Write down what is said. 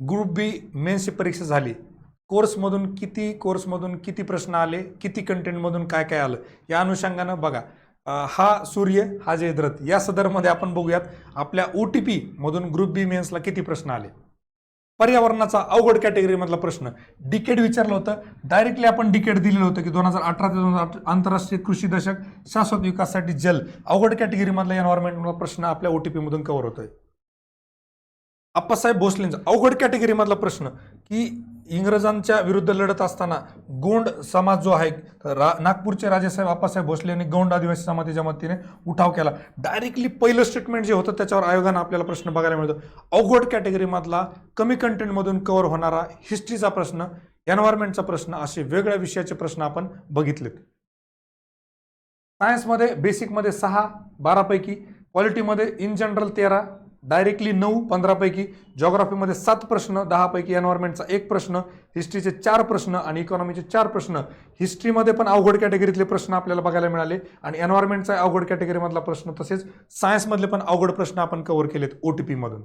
Group बी मेन्सची परीक्षा झाली. कोर्समधून किती कोर्समधून किती प्रश्न आले किती कंटेंटमधून काय काय आलं या अनुषंगानं बघा. हा सूर्य हा जयद्रथ या सदरमध्ये आपण बघूयात आपल्या ओ टी पीमधून ग्रुप बी मेन्सला किती प्रश्न आले. पर्यावरणाचा अवघड कॅटेगरीमधला प्रश्न. डिकेड विचारलं होतं. डायरेक्टली आपण डिकेड दिलेलं होतं की दोन हजार अठरा ते दोन हजार आंतरराष्ट्रीय कृषी दशक शाश्वत विकासासाठी जल. अवघड कॅटेगरीमधला एन्व्हायरमेंटमधला प्रश्न आपल्या ओ टी पीमधून कव्हर होतोय. आप्पासाहेब भोसलेंचा अवघड कॅटेगरीमधला प्रश्न की इंग्रजांच्या विरुद्ध लढत असताना गोंड समाज जो आहे रा नागपूरचे राजेसाहेब आप्पासाहेब भोसले यांनी गोंड आदिवासी समाजाच्या मतीने उठाव केला. डायरेक्टली पहिलं स्टेटमेंट जे होतं त्याच्यावर आयोगानं आपल्याला प्रश्न बघायला मिळतो. अवघड कॅटेगरीमधला कमी कंटेंटमधून कव्हर होणारा हिस्ट्रीचा प्रश्न एन्व्हायरमेंटचा प्रश्न असे वेगळ्या विषयाचे प्रश्न आपण बघितलेत. सायन्समध्ये बेसिकमध्ये सहा बारापैकी. क्वालिटीमध्ये इन जनरल तेरा डायरेक्टली नऊ पंधरापैकी जॉग्राफीमध्ये सात प्रश्न दहापैकी एन्व्हायरमेंटचा एक प्रश्न हिस्ट्रीचे चार प्रश्न आणि इकॉनॉमीचे चार प्रश्न. हिस्ट्रीमध्ये पण अवघड कॅटेगरीतले प्रश्न आपल्याला बघायला मिळाले. आणि एन्व्हायरमेंटचा अवघड कॅटेगरीमधला प्रश्न तसेच सायन्समधले पण अवघड प्रश्न आपण कव्हर केलेत ओ टी पीमधून